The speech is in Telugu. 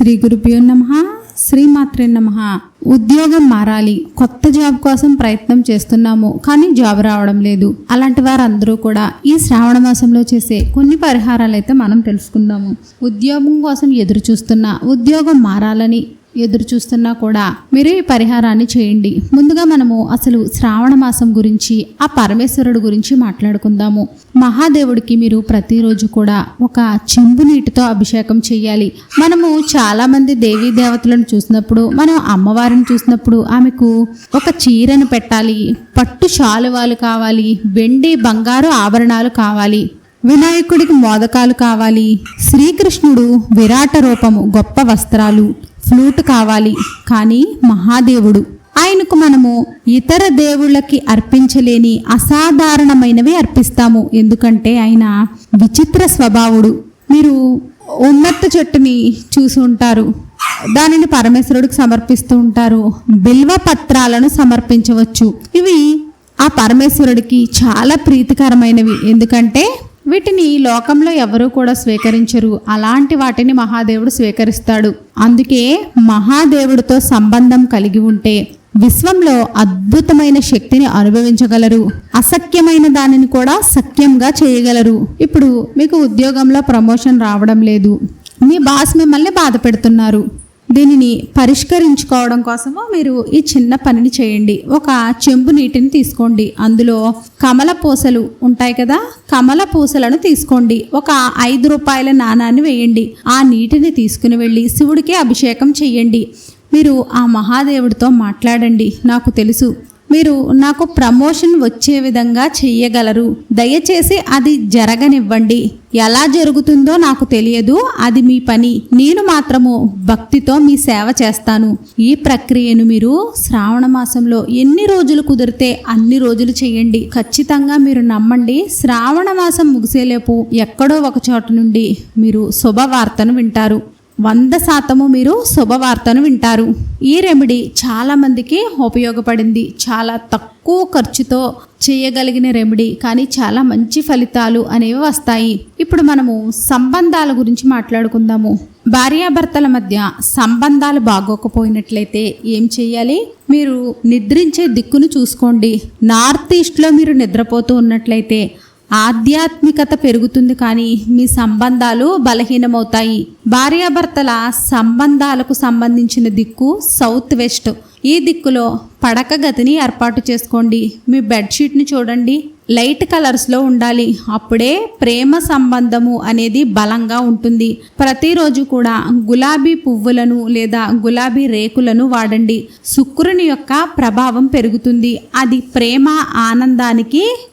శ్రీ గురుభ్యో నమ శ్రీమాత్రే నమ. ఉద్యోగం మారాలి కొత్త జాబ్ కోసం ప్రయత్నం చేస్తున్నాము కానీ జాబ్ రావడం లేదు. అలాంటి వారందరూ కూడా ఈ శ్రావణ మాసంలో చేసే కొన్ని పరిహారాలు అయితే మనం తెలుసుకుందాము. ఉద్యోగం కోసం ఎదురు చూస్తున్న ఉద్యోగం మారాలని ఎదురు చూస్తున్నా కూడా మీరు ఈ పరిహారాన్ని చేయండి. ముందుగా మనము అసలు శ్రావణ మాసం గురించి ఆ పరమేశ్వరుడు గురించి మాట్లాడుకుందాము. మహాదేవుడికి మీరు ప్రతిరోజు కూడా ఒక చెంబు నీటితో అభిషేకం చేయాలి. మనము చాలా మంది దేవీ దేవతలను చూసినప్పుడు మనం అమ్మవారిని చూసినప్పుడు ఆమెకు ఒక చీరను పెట్టాలి పట్టు శాలువాలు కావాలి వెండి బంగారు ఆభరణాలు కావాలి వినాయకుడికి మోదకాలు కావాలి శ్రీకృష్ణుడు విరాట రూపము గొప్ప వస్త్రాలు ఫ్లూట్ కావాలి కానీ మహాదేవుడు. ఆయనకు మనము ఇతర దేవుళ్ళకి అర్పించలేని అసాధారణమైనవి అర్పిస్తాము. ఎందుకంటే ఆయన విచిత్ర స్వభావుడు. మీరు ఉన్నత్త చెట్టుని చూసి ఉంటారు. దానిని పరమేశ్వరుడికి సమర్పిస్తూ ఉంటారు. బిల్వ పత్రాలను సమర్పించవచ్చు. ఇవి ఆ పరమేశ్వరుడికి చాలా ప్రీతికరమైనవి. ఎందుకంటే వీటిని లోకంలో ఎవరూ కూడా స్వీకరించరు. అలాంటి వాటిని మహాదేవుడు స్వీకరిస్తాడు. అందుకే మహాదేవుడితో సంబంధం కలిగి ఉంటే విశ్వంలో అద్భుతమైన శక్తిని అనుభవించగలరు. అసఖ్యమైన దానిని కూడా సఖ్యంగా చేయగలరు. ఇప్పుడు మీకు ఉద్యోగంలో ప్రమోషన్ రావడం లేదు. మీ బాస్ మిమ్మల్ని బాధ పెడుతున్నారు. దీనిని పరిష్కరించుకోవడం కోసము మీరు ఈ చిన్న పనిని చేయండి. ఒక చెంబు నీటిని తీసుకోండి. అందులో కమల పూసలు ఉంటాయి కదా? కమల పూసలను తీసుకోండి. ఒక ఐదు రూపాయల నాణాన్ని వేయండి. ఆ నీటిని తీసుకుని వెళ్ళి శివుడికి అభిషేకం చేయండి మీరు ఆ మహాదేవుడితో మాట్లాడండి. నాకు తెలుసు. మీరు నాకు ప్రమోషన్ వచ్చే విధంగా చెయ్యగలరు. దయచేసి అది జరగనివ్వండి. ఎలా జరుగుతుందో నాకు తెలియదు. అది మీ పని. నేను మాత్రము భక్తితో మీ సేవ చేస్తాను. ఈ ప్రక్రియను మీరు శ్రావణ మాసంలో ఎన్ని రోజులు కుదిరితే అన్ని రోజులు చేయండి. ఖచ్చితంగా మీరు నమ్మండి. శ్రావణ మాసం ముగిసేలేపు ఎక్కడో ఒక చోట నుండి మీరు శుభవార్తను వింటారు. వంద శాతము మీరు శుభవార్తను వింటారు. ఈ రెమెడీ చాలామందికి ఉపయోగపడింది. చాలా తక్కువ ఖర్చుతో చేయగలిగిన రెమెడీ కానీ చాలా మంచి ఫలితాలు అనేవి వస్తాయి. ఇప్పుడు మనము సంబంధాల గురించి మాట్లాడుకుందాము. భార్యాభర్తల మధ్య సంబంధాలు బాగోకపోయినట్లయితే ఏం చేయాలి? మీరు నిద్రించే దిక్కును చూసుకోండి. నార్త్ ఈస్ట్లో మీరు నిద్రపోతూ ఉన్నట్లయితే ఆధ్యాత్మికత పెరుగుతుంది కానీ మీ సంబంధాలు బలహీనమవుతాయి. భార్యాభర్తల సంబంధాలకు సంబంధించిన దిక్కు సౌత్ వెస్ట్. ఈ దిక్కులో పడక గదిని ఏర్పాటు చేసుకోండి. మీ బెడ్షీట్ని చూడండి. లైట్ కలర్స్లో ఉండాలి. అప్పుడే ప్రేమ సంబంధము అనేది బలంగా ఉంటుంది. ప్రతిరోజు కూడా గులాబీ పువ్వులను లేదా గులాబీ రేకులను వాడండి. శుక్రుని యొక్క ప్రభావం పెరుగుతుంది. అది ప్రేమ ఆనందానికి